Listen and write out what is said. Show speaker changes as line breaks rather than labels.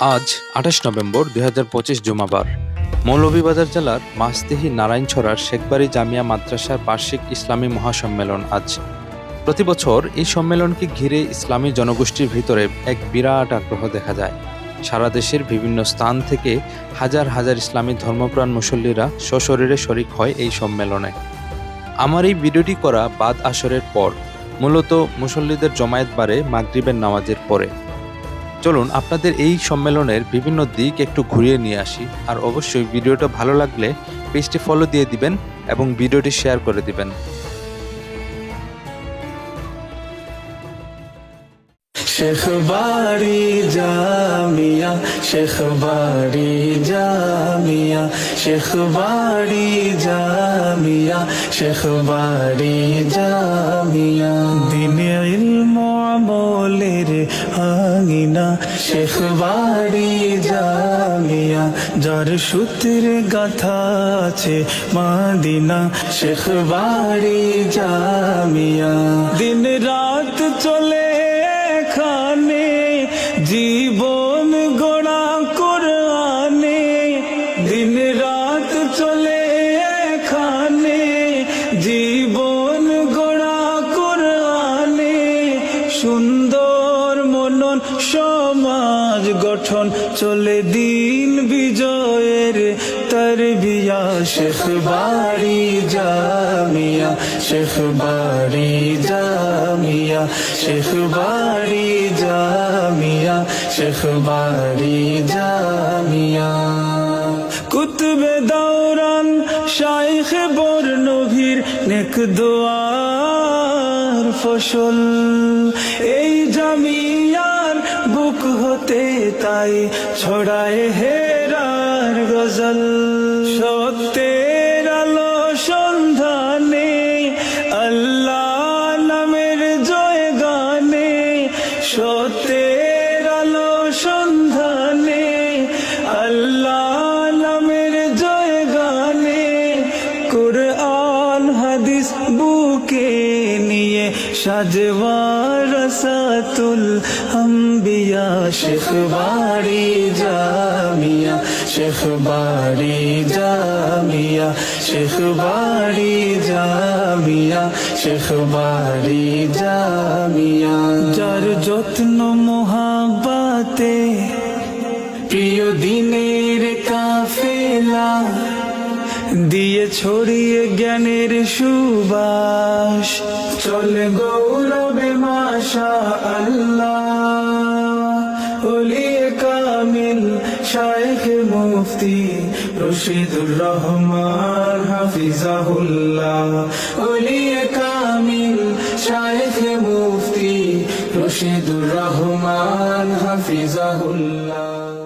আজ আঠাশ নভেম্বর দুই হাজার পঁচিশ জুমাবার। মৌলভীবাজার জেলার মাসদিহি নারায়ণছড়ার শেখবাড়ি জামিয়া মাদ্রাসার বার্ষিক ইসলামী মহাসম্মেলন আজ। প্রতি বছর এই সম্মেলনকে ঘিরে ইসলামী জনগোষ্ঠীর ভিতরে এক বিরাট আগ্রহ দেখা যায়। সারা দেশের বিভিন্ন স্থান থেকে হাজার হাজার ইসলামী ধর্মপ্রাণ মুসল্লিরা সশরীরে শরিক হয় এই সম্মেলনে। আমার এই ভিডিওটি করা বাদ আসরের পর, মূলত মুসল্লিদের জমায়েত বাড়ে মাগরিবের নামাজের পরে। চলুন আপনাদের এই সম্মেলনের বিভিন্ন দিক একটু ঘুরিয়ে নিয়ে আসি। আর অবশ্যই ভিডিওটা ভালো লাগলে পেজটি ফলো দিয়ে দিবেন এবং ভিডিওটি শেয়ার করে দিবেন।
শেখ বাড়ি জামিয়া শেখ বাড়ি জামিয়া শেখ বাড়ি জামিয়া শেখ বাড়ি জামিয়া। দিনে আঙিনা শেখ বাড়ি জামিয়া, যার সূত্রে গাথা আছে মাদিনা, শেখ বাড়ি জামিয়া। দিন রাত চলে এখানে জীবন গোড়া কোরআনে। দিন রাত চলে এখানে জীবন গোড়া কোরআনে। সুন্দর গঠন চলে দিন বিজয়ের তরবিয়া, শেখ বাড়ি জামিয়া, শেখ বাড়ি জামিয়া, শেখ বাড়ি জামিয়া, শেখ বাড়ি জামিয়া। কুতবে দৌরান শাইখ বর্ণভীর নেক দোয়ার ফসল। এই তাই ছড়ায় হেরার গজল। সত্যের আলো সন্ধানে, আল্লাহ নামের জয় গানে, সত্যের আলো সন্ধানে, আল্লাহ নামের জয় গানে, কোরআন, হাদিস, বুকে সাজওয়ার রসাতুল আম্বিয়া শেখ বাড়ি জামিয়া শেখ বাড়ি জামিয়া শেখ বাড়ি জামিয়া শেখ বাড়ি জামিয়া যার যত্ন মহাবাতে প্রিয় দিনের কাফেলা দিয়ে ছড়িয়ে জ্ঞানের সুবাস চলে গৌরবে মাশা আল্লাহ ওলিয়ে কামিল শাইখ মুফতি, রশিদুর রহমান, হাফিজাহুল্লাহ। ওলিয়ে কামিল শাইখ মুফতি, রশিদুর রহমান, হাফিজাহুল্লাহ।